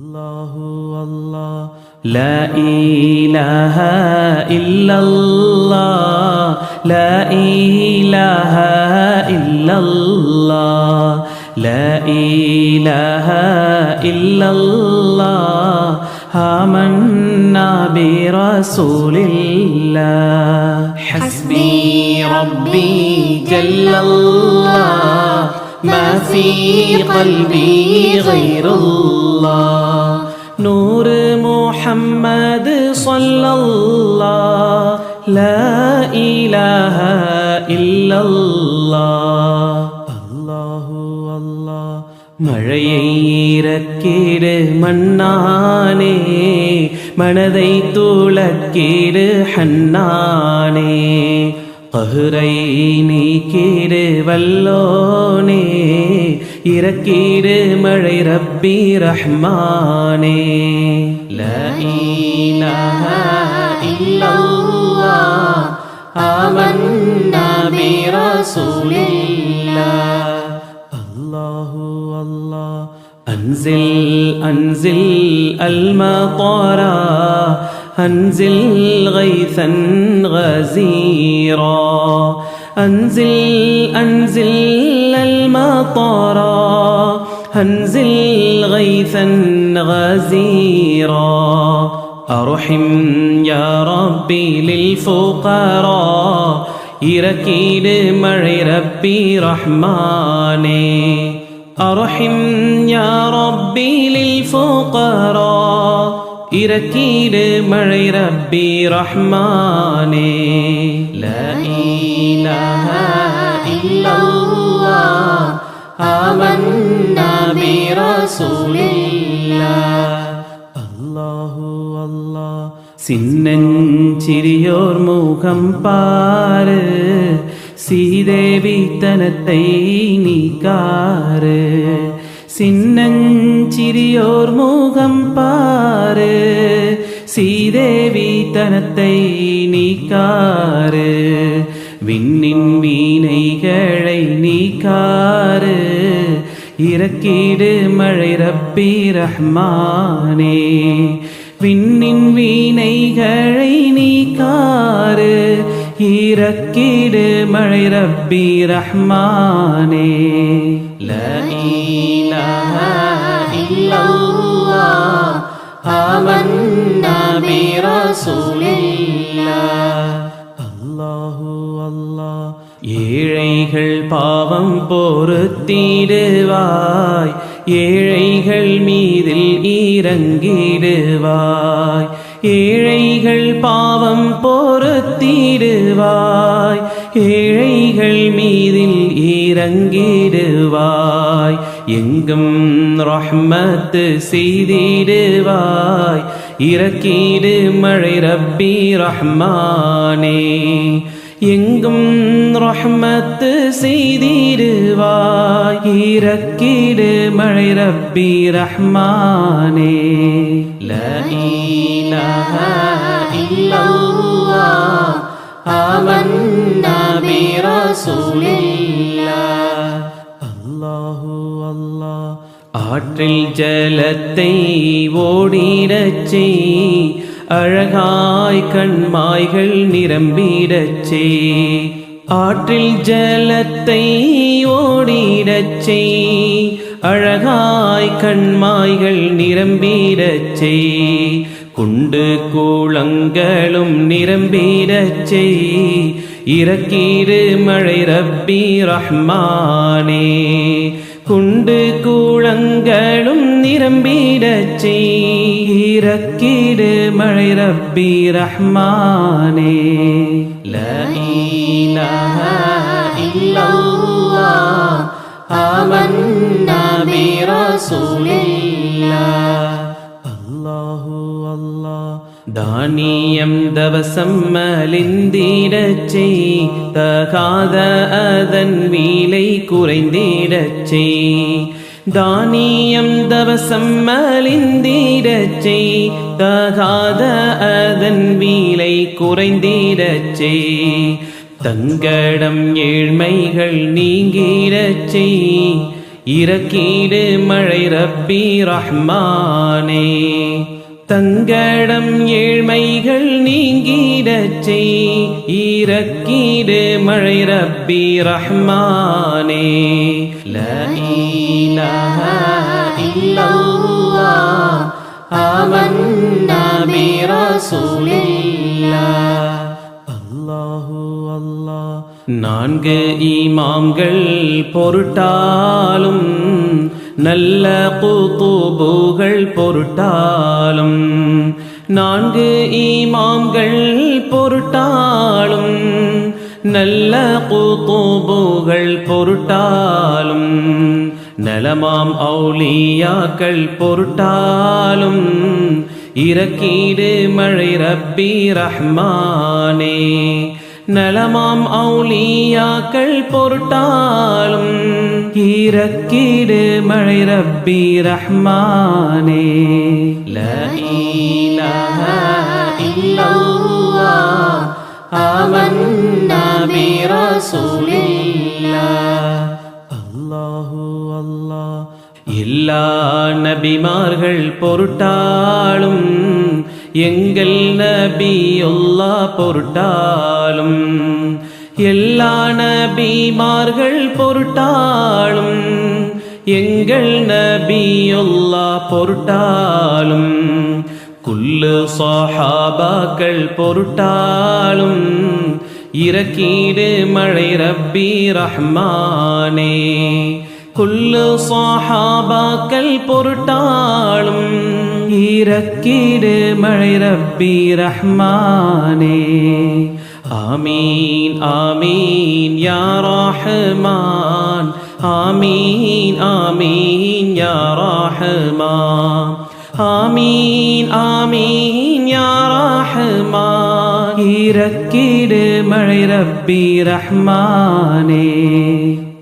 الله الله لا إله إلا الله لا إله إلا الله لا إله إلا الله آمنا برسول الله حسبي ربي جل الله. ما في قلبي غير الله نور محمد صلى الله لا إله إلا الله الله الله மழையை இறக்கீடு மண்ணானே மனதை துளக்கீடு ஹன்னானே பகுரைனி கீடு வல்லோனே இறக்கீடு மழை ரப்பி ரஹ்மானே லீலஹ இல்லல்லா ஆமன்னா பிரசூலில்லா அல்லாஹு அல்லாஹ் அன்சில் அன்சில் அல்மா أنزل غيثا غزيرا. أنزل أنزل المطرا أنزل غيثا غزيرا. أرحم يا ربي للفقراء. يركيد مري ربي رحماني. أرحم يا ربي للفقراء. ஃபுகரா இறக்கீடு மழை ரப்பி ரஹ்மானே லா இலாஹ இல்லல்லாஹ் ஆமன்னா பிரசூலில்லாஹ் அல்லாஹு அல்லாஹ் சின்னஞ்சிறியோர் முகம் பாரு சீதேவி தனத்தை நீக்காரு சின்னஞ்சிறியோர் முகம் பாரு சீதேவி தனத்தை நீக்காரு விண்ணின் வீணைகளை நீக்காரு இறக்கீடு மழை ரப்பி ரஹ்மானே விண்ணின் வீணைகளை நீக்காரு இறக்கீடு மழை ரப்பி ரஹ்மானே لا إله إلا الله آمنا برسول الله الله الله ஏழைகள் பாவம் பொறுத்திடுவாய் ஏழைகள் மீதில் இறங்கிடுவாய் ஏழைகள் பாவம் பொறுத்திடுவாய் ஏழைகள் மீதில் இறங்கிடுவாய் எங்கும் ரஹ்மத்து செய்திடுவாய். இறக்கீடு மழை ரப்பி ரஹ்மானே. எங்கும் ரஹ்மத்து செய்திடுவாய். இறக்கீடு மழை ரப்பி ரஹ்மானே. லீலஹ இல்லல்லா ஆமன்னா ரசூலில். ஆற்றில் ஜலத்தை ஓடிடச்சே அழகாய் கண்மாய்கள் நிரம்பிடச்சே ஆற்றில் ஜலத்தை ஓடிடச்சே அழகாய் கண்மாய்கள் நிரம்பிடச்சே குண்டு கூளங்களும் நிரம்பிடச்சே இறக்கீடு மழை ரப்பி ரஹ்மானே. കുണ്ട് കൂളങ്ങളും നിരമ്പീരച്ചേ ഇറക്കീട് മഴ റബ്ബി റഹ്മാനേ. ലൈലഹ ഇല്ലല്ലാ ആമന്ന ബിറസൂലില്ലാ ദാനീയം ദിവസം മലിന്തിരച്ചൈ തകാത അതൻ വീലൈ കുറൈന്തിരച്ചൈ தானியம் தவசம் மலிந்திரச்சை தகாத அதன் வீலை குறைந்திரச்சை தங்கடம் ஏழ்மைகள் நீங்கிரச்சை இறக்கீடு மழை ரப்பி ரஹ்மானே. தங்கடம் ஏழ்மைகள் நீங்கிடச் செய். ஈரக்கீடு மழை ரப்பி ரஹ்மானே. லா இலாஹ இல்லல்லாஹ். ஆமன்னா பிரசூலில்லாஹ் அல்லாஹு அல்லாஹ். நான்கு ஈமாம்கள் பொருட்டாலும் நல்ல கூத்தூபுகள் பொருட்டாலும் நான்கு ஈமாம்கள் பொருட்டாலும் நல்ல கூத்தூபுகள் பொருட்டாலும் நலமாம் ஔலியாக்கள் பொருட்டாலும் இறக்கீடு மழை ரப்பி ரஹ்மானே நலமாம் ஔலியாக்கள் பொருட்டாலும் இறக்கீடு மழை ரப்பி ரஹ்மானே லா இலாஹ இல்லல்லாஹ் ஆமன்னா பிரசூலில்லாஹ் அல்லாஹு அல்லாஹ் எல்லா நபிமார்கள் பொருட்டாலும் எங்கள் நபியுல்லா பொருட்டாலும் எல்லா நபிமார்கள் பொருட்டாலும் எங்கள் நபியுல்லா பொருட்டாலும் குல்லு சாஹாபாக்கள் பொருட்டாலும் இறக்கீடு மழை ரப்பி ரஹ்மானே. குல்லு சாஹாபாக்கள் பொருட்டாலும் இறக்கீடு மழை ரப்பி ரஹ்மானே. آمين آمين يا رحمن. آمين آمين يا رحمن. آمين آمين يا رحمن. إركيد معي ربي رحماني.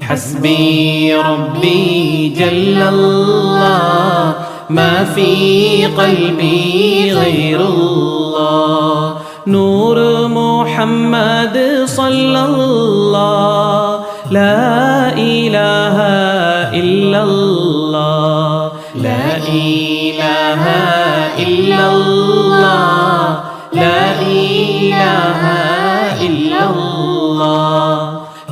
حسبي ربي جل الله. ما في قلبي غير الله. نور محمد صلى الله لا إله إلا الله. لا إله إلا الله. لا إله إلا الله.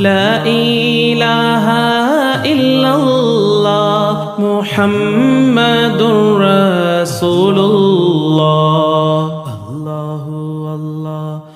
لا إله إلا الله. محمد رسول الله. الله الله.